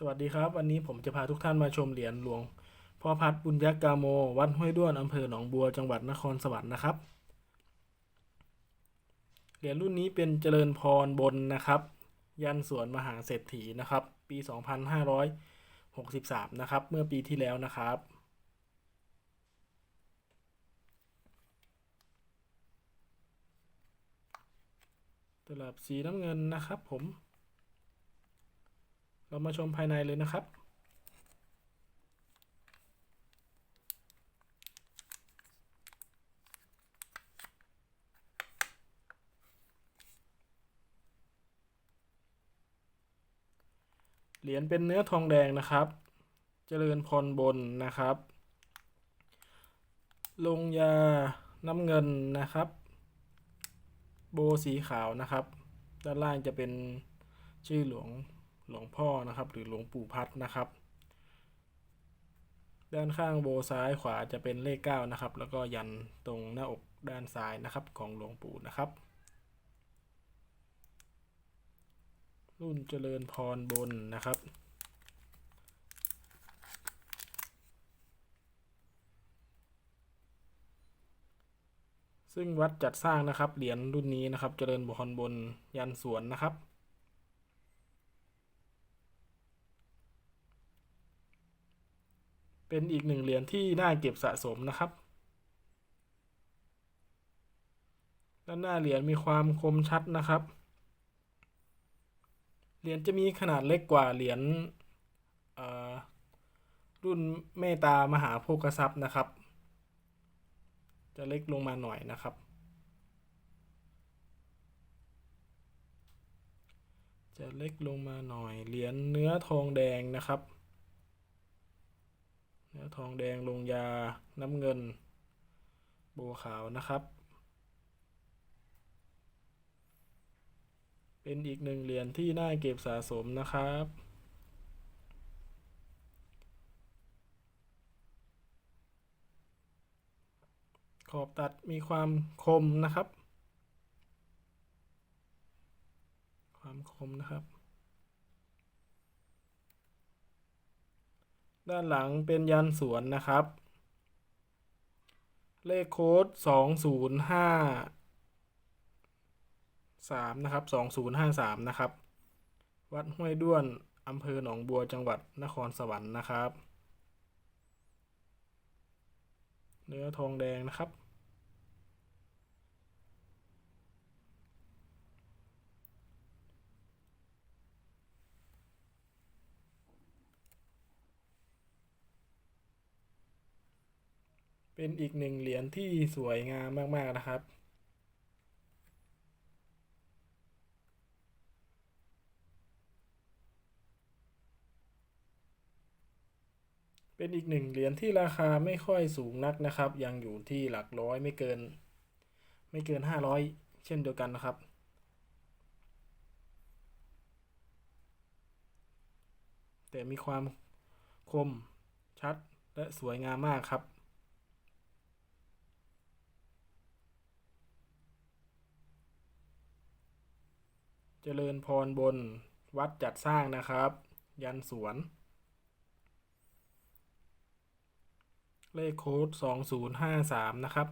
สวัสดีครับ วันนี้ผมจะพาทุกท่านมาชมเหรียญหลวงพ่อพัดบุญยักษ์กาโม วัดห้วยด้วนอำเภอหนองบัวจังหวัดนครสวรรค์นะครับ เหรียญรุ่นนี้เป็นเจริญพรบนนะครับ ยันสวนมหาเศรษฐีนะครับ ปี 2563 นะครับ เมื่อปีที่แล้วนะครับตลับสีน้ำเงินนะครับผม เรามาชมภายในเลยนะครับ เหรียญเป็นเนื้อทองแดงนะครับ เจริญพรบนนะครับ ลงยาน้ำเงินนะครับ โบสีขาวนะครับ ด้านล่างจะเป็นชื่อหลวง หลวงพ่อนะครับ หรือหลวงปู่พัดนะครับ ด้านข้างโบซ้ายขวาจะเป็นเลขเก้านะครับ แล้วก็ยันตรงหน้าอกด้านซ้ายนะครับของหลวงปู่นะครับรุ่นเจริญพรบนนะครับ ซึ่งวัดจัดสร้างนะครับ เหรียญรุ่นนี้นะครับ เจริญพรบนยันสวนนะครับ เป็นอีกหนึ่งเหรียญที่น่าเก็บสะสมนะครับ ด้านหน้าเหรียญมีความคมชัดนะครับ เหรียญจะมีขนาดเล็กกว่าเหรียญรุ่นเมตตามหาโภคทรัพย์นะครับ จะเล็กลงมาหน่อยนะครับ จะเล็กลงมาหน่อยเหรียญเนื้อทองแดงนะครับ ทองแดงลงยาน้ำเงินโบขาวนะครับ เป็นอีกหนึ่งเหรียญที่น่าเก็บสะสมนะครับขอบตัดมีความคมนะครับ ความคมนะครับ ด้านหลังเป็นยันสวนนะครับ เลขโค้ดสองศูนย์ห้าสามนะครับสองศูนย์ห้าสามนะครับ วัดห้วยด้วนอำเภอหนองบัวจังหวัดนครสวรรค์นะครับ เนื้อทองแดงนะครับ เป็นอีกหนึ่งเหรียญที่สวยงามมาก ๆ นะครับ เป็นอีกหนึ่งเหรียญที่ราคาไม่ค่อยสูงนักนะครับ ยังอยู่ที่หลักร้อยไม่เกิน ไม่เกินห้าร้อยเช่นเดียวกันนะครับแต่มีความคมชัดและสวยงามมากครับ เจริญพรบนวัดจัดสร้างนะครับ ยันสวน เลขโค้ดสองศูนย์ห้าสามนะครับ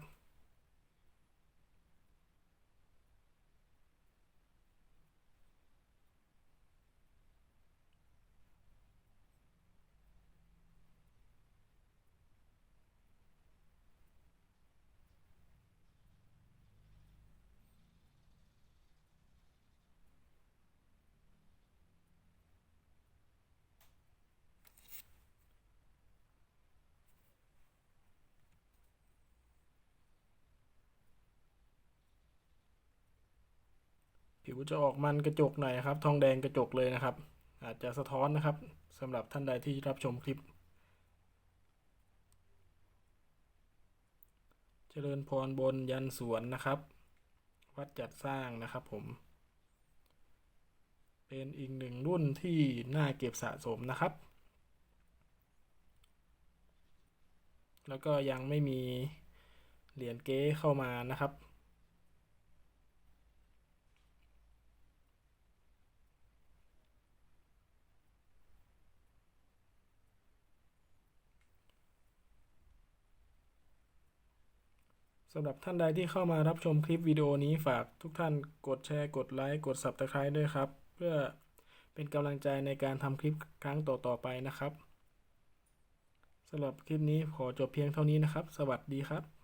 ผิวจะออกมันกระจกหน่อยครับ ทองแดงกระจกเลยนะครับ อาจจะสะท้อนนะครับสำหรับท่านใดที่รับชมคลิป เจริญพรบนยันสวนนะครับ วัดจัดสร้างนะครับผม เป็นอีกหนึ่งรุ่นที่น่าเก็บสะสมนะครับ แล้วก็ยังไม่มีเหรียญเก๊เข้ามานะครับ สำหรับท่านใดที่เข้ามารับชมคลิปวิดีโอนี้ฝากทุกท่านกดแชร์ กดไลค์ กด Subscribe ด้วยครับ เพื่อเป็นกำลังใจในการทำคลิปครั้งต่อๆไปนะครับสำหรับคลิปนี้ขอจบเพียงเท่านี้นะครับ สวัสดีครับ